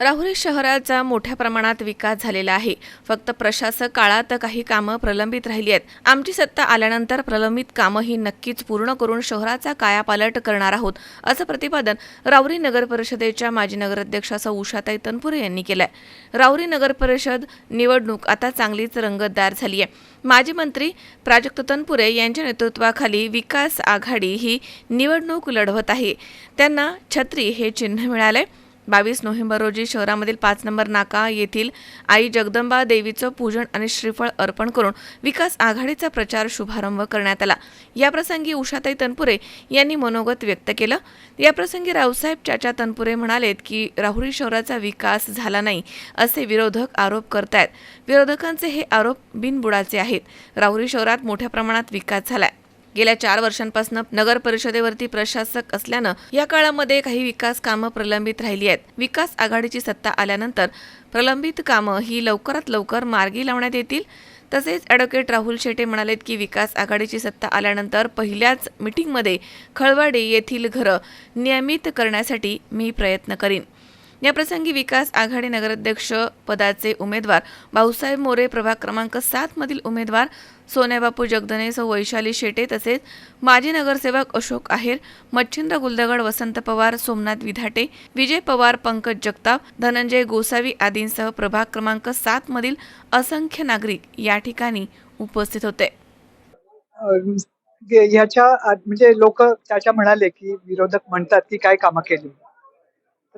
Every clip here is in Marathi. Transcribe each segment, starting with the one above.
राहुरी शहराचा मोठ्या प्रमाणात विकास झालेला आहे. फक्त प्रशासक काळात काही कामं प्रलंबित राहिली आहेत. आमची सत्ता आल्यानंतर प्रलंबित कामं ही नक्कीच पूर्ण करून शहराचा कायापालट करणार आहोत असं प्रतिपादन राहुरी नगर परिषदेच्या माजी नगराध्यक्षा सौ उषाताई तनपुरे यांनी केलंय. राहुरी नगर परिषद निवडणूक आता चांगलीच रंगतदार झाली आहे. माजी मंत्री प्राजक्त तनपुरे यांच्या नेतृत्वाखाली विकास आघाडी ही निवडणूक लढवत आहे. त्यांना छत्री हे चिन्ह मिळालंय. बावीस नोव्हेंबर रोजी शहरामधील पाच नंबर नाका येथील आई जगदंबा देवीचं पूजन आणि श्रीफळ अर्पण करून विकास आघाडीचा प्रचार शुभारंभ करण्यात आला. याप्रसंगी उषाताई तनपुरे यांनी मनोगत व्यक्त केलं. याप्रसंगी रावसाहेब चाचा तनपुरे म्हणालेत की राहुरी शहराचा विकास झाला नाही असे विरोधक आरोप करतायत. विरोधकांचे हे आरोप बिनबुडाचे आहेत. राहुरी शहरात मोठ्या प्रमाणात विकास झालाय. गेल्या चार वर्षांपासून नगर परिषदेवरती प्रशासक असल्यानं या काळामध्ये काही विकास कामं प्रलंबित राहिली आहेत. विकास आघाडीची सत्ता आल्यानंतर प्रलंबित कामं ही लवकरात लवकर मार्गी लावण्यात येतील. तसेच ॲडव्होकेट राहुल शेटे म्हणालेत की विकास आघाडीची सत्ता आल्यानंतर पहिल्याच मिटिंगमध्ये खळवाडे येथील घरं नियमित करण्यासाठी मी प्रयत्न करीन. याप्रसंगी विकास आघाडी नगराध्यक्ष पदाचे उमेदवार भाऊसाहेब मोरे प्रभाग क्रमांक सात मधील उमेदवार सोन्याबापू जगदने सौ वैशाली शेटे तसेच माजी नगरसेवक अशोक आहेर मच्छिंद्र गुलदगड वसंत पवार सोमनाथ विधाटे विजय पवार पंकज जगताप धनंजय गोसावी आदींसह प्रभाग क्रमांक सात मधील असंख्य नागरिक या ठिकाणी उपस्थित होते. ह्याच्या म्हणजे लोक त्याच्या म्हणाले की विरोधक म्हणतात की काय कामं केली.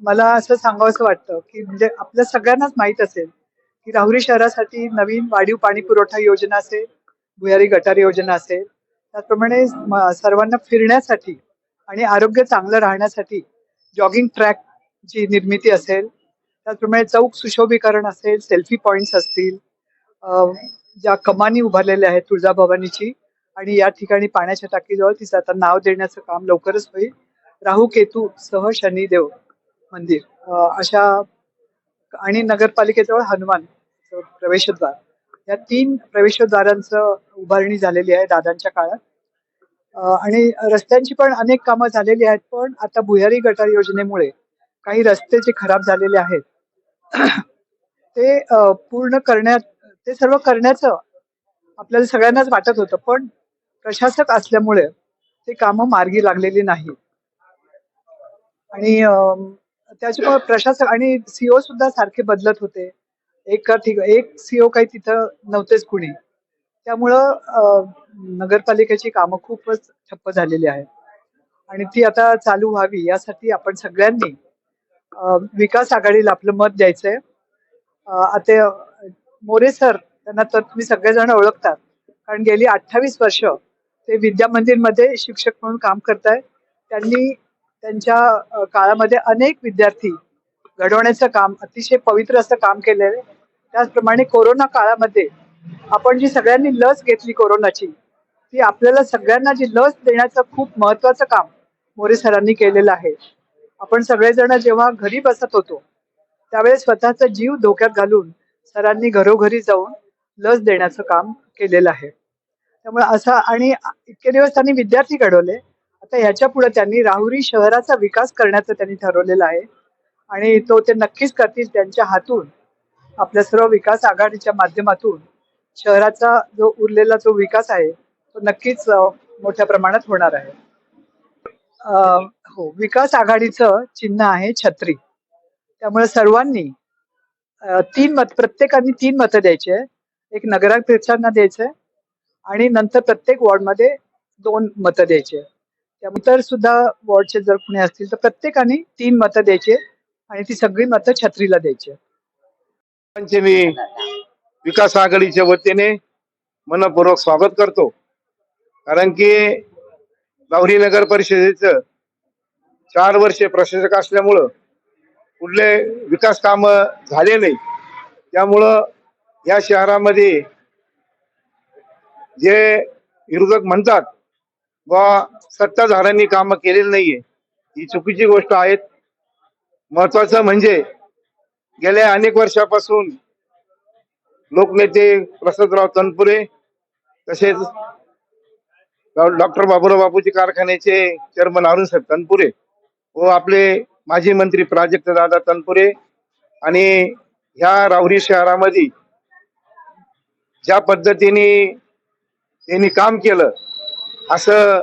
मला असं सांगावंसं वाटतं की म्हणजे आपल्या सगळ्यांनाच माहीत असेल की राहुरी शहरासाठी नवीन वाढीव पाणी पुरवठा योजना असेल भुयारी गटार योजना असेल त्याचप्रमाणे म- सर्वांना फिरण्यासाठी आणि आरोग्य चांगलं राहण्यासाठी जॉगिंग ट्रॅक ची निर्मिती असेल त्याचप्रमाणे चौक सुशोभीकरण असेल सेल्फी पॉइंट्स असतील ज्या कमानी उभारलेल्या आहेत तुळजाभवानीची आणि या ठिकाणी पाण्याच्या टाकीजवळ तिचं आता नाव देण्याचं काम लवकरच होईल. राहू केतू सह शनिदेव मंदिर. अशा आणि नगरपालिकेजवळ हनुमान प्रवेशद्वार. या तीन प्रवेशद्वारांचं उभारणी झालेली आहे दादांच्या काळात. आणि रस्त्यांची पण अनेक कामं झालेली आहेत पण आता भुयारी गटार योजनेमुळे काही रस्ते जे खराब झालेले आहेत ते पूर्ण करण्यात ते सर्व करण्याचं आपल्याला सगळ्यांनाच वाटत होतं पण प्रशासक असल्यामुळे ते कामं मार्गी लागलेली नाही. आणि त्याच्यामुळे प्रशासक आणि सीओ सुद्धा सारखे बदलत होते. एक ठीक एक सीओ काही तिथं नव्हतेच कुणी. त्यामुळं नगरपालिकेची कामं खूपच ठप्प झालेली आहेत. आणि ती आता चालू व्हावी यासाठी आपण सगळ्यांनी विकास आघाडीला आपलं मत द्यायचंय. आता मोरे सर त्यांना तर तुम्ही सगळेजण ओळखतात. कारण गेली अठ्ठावीस वर्ष ते विद्या मंदिरमध्ये शिक्षक म्हणून काम करतायत त्यांनी त्यांच्या काळामध्ये अनेक विद्यार्थी घडवण्याचं काम अतिशय पवित्र असं काम केलेलं आहे. त्याचप्रमाणे कोरोना काळामध्ये आपण जी सगळ्यांनी लस घेतली कोरोनाची ती आपल्याला सगळ्यांना जी लस देण्याचं खूप महत्वाचं काम मोरे सरांनी केलेलं आहे. आपण सगळेजण जेव्हा घरी बसत होतो त्यावेळेस स्वतःचा जीव धोक्यात घालून सरांनी घरोघरी जाऊन लस देण्याचं काम केलेलं आहे. त्यामुळे असं आणि इतके दिवस त्यांनी विद्यार्थी घडवले आता ह्याच्या पुढे त्यांनी राहुरी शहराचा विकास करण्याचं त्यांनी ठरवलेलं आहे आणि तो ते नक्कीच करतील त्यांच्या हातून आपल्या सर्व विकास आघाडीच्या माध्यमातून शहराचा जो उरलेला जो विकास आहे तो नक्कीच मोठ्या प्रमाणात होणार आहे. हो विकास आघाडीचं चिन्ह आहे छत्री. त्यामुळे सर्वांनी तीन मत प्रत्येकाने तीन मतं द्यायची आहे. एक नगराध्यक्षांना द्यायचंय आणि नंतर प्रत्येक वॉर्डमध्ये दोन मतं द्यायची त्यानंतर सुद्धा वॉर्डचे जर कुणी असतील तर प्रत्येकाने तीन मतं द्यायची आणि ती सगळी मतं छत्रीला द्यायची पंचमी विकास आघाडीच्या वतीने मनपूर्वक स्वागत करतो. कारण की लावरी नगर परिषदेचं चार वर्षे प्रशासक असल्यामुळं कुठले विकास काम झाले नाही त्यामुळं या शहरामध्ये जे विरोधक म्हणतात व सत्ताधाऱ्यांनी कामं केलेली नाहीये. ही चुकीची गोष्ट आहेत. महत्वाचं म्हणजे गेल्या अनेक वर्षापासून लोकनेते प्रसादराव तनपुरे तसेच डॉक्टर बाबुराव बापूजी कारखान्याचे चेअरमन अरुणसाहेब तनपुरे व आपले माजी मंत्री प्राजक्त दादा तनपुरे आणि ह्या राहुरी शहरामध्ये ज्या पद्धतीने त्यांनी काम केलं असं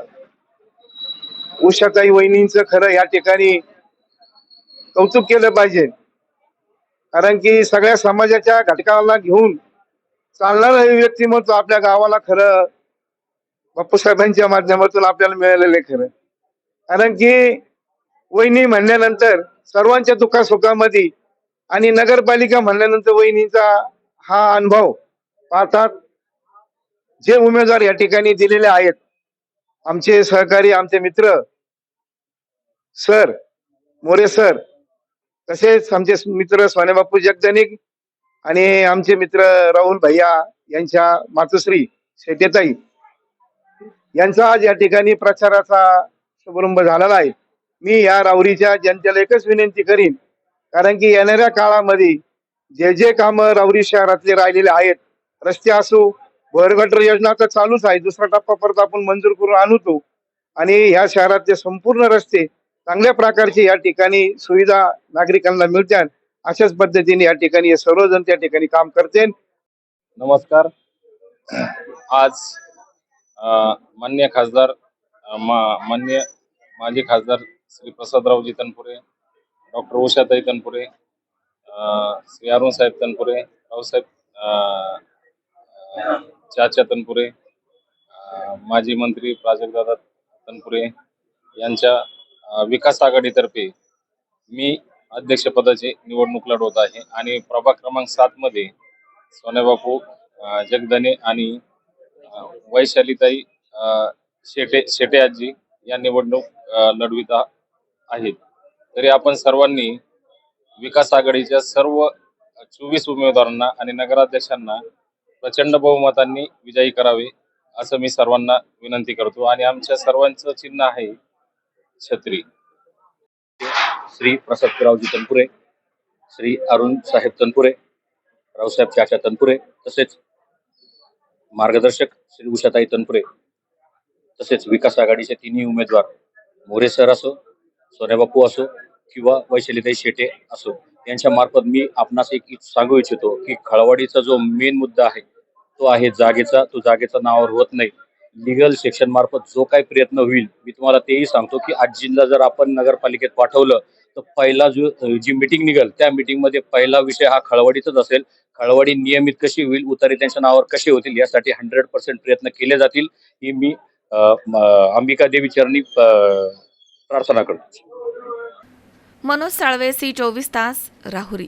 उषाताई वहिनींचं खरं या ठिकाणी कौतुक केलं पाहिजे. कारण की सगळ्या समाजाच्या घटकाला घेऊन चालणारं हे व्यक्तिमत्व आपल्या गावाला खरं बापूसाहेबांच्या माध्यमातून आपल्याला मिळालेलं आहे खरं. कारण की वहिनी म्हणल्यानंतर सर्वांच्या दुखासुखामध्ये आणि नगरपालिका म्हणल्यानंतर वहिनीचा हा अनुभव पाहतात. जे उमेदवार या ठिकाणी दिलेले आहेत आमचे सहकारी आमचे मित्र सर मोरे सर तसेच आमचे मित्र सोनेबापू जगदनिक आणि आमचे मित्र राहुल भैया यांच्या मातोश्री शेटेताई यांचा आज या ठिकाणी प्रचाराचा शुभारंभ झालेला आहे. मी या राऊरीच्या जनतेला एकच विनंती करीन कारण की येणाऱ्या काळामध्ये जे जे काम राऊरी शहरातले राहिलेले आहेत रस्ते असो भरगटर योजना तर चालूच आहे दुसरा टप्पा परत आपण मंजूर करून आणू तो. आणि ह्या शहरातले संपूर्ण रस्ते चांगल्या प्रकारची या ठिकाणी सुविधा नागरिकांना मिळत्या अशाच पद्धतीने या ठिकाणी हे सर्वजण त्या ठिकाणी काम करते नमस्कार. आज मान्य खासदार मा- मान्य माजी खासदार श्री प्रसादरावजी तनपुरे डॉक्टर उषाताई तनपुरे अ, श्री अरुण साहेब तनपुरे रावसाहेब अ, चाचा तनपुरे माजी मंत्री प्राजक्तदादा तनपुरे यांच्या विकास आघाडीतर्फे मी अध्यक्षपदाची निवडणूक लढवत आहे आणि प्रभाग क्रमांक सात मध्ये सोन्याबापू जगदने आणि वैशालीताई शेटे शेटे आजी या निवडणूक लढवित आहेत. तरी आपण सर्वांनी विकास आघाडीच्या सर्व चोवीस उमेदवारांना आणि नगराध्यक्षांना प्रचंड बहुमतांनी विजयी करावे असं मी सर्वांना विनंती करतो. आणि आमच्या सर्वांचं चिन्ह आहे छत्री. श्री प्रसादरावजी तनपुरे श्री अरुण साहेब तनपुरे रावसाहेब चाचा तनपुरे तसेच मार्गदर्शक श्री उषाताई तनपुरे तसेच विकास आघाडीचे तिन्ही उमेदवार मोरे सर असो सोन्याबापू असो किंवा वैशालीताई शेटे असो यांच्या मार्फत मी आपणास एक सांगू इच्छितो की खळवाडीचा जो मेन मुद्दा आहे तो आहे जागेचा. तो जागेचा नावावर होत नाही. लिगल सेक्शन मार्फत जो काही प्रयत्न होईल मी तुम्हाला तेही सांगतो की आजींना जर आपण नगरपालिकेत पाठवलं तर पहिला जो जी मिटिंग निघेल त्या मीटिंगमध्ये पहिला विषय हा खळवाडीचाच असेल. खळवाडी नियमित कशी होईल उतारी त्यांच्या नावावर कसे होतील यासाठी हंड्रेड पर्सेंट प्रयत्न केले जातील ही मी अंबिका देवी चरणी प्रार्थना करतो. मनोज साळवे सी चोवीस तास राहुरी.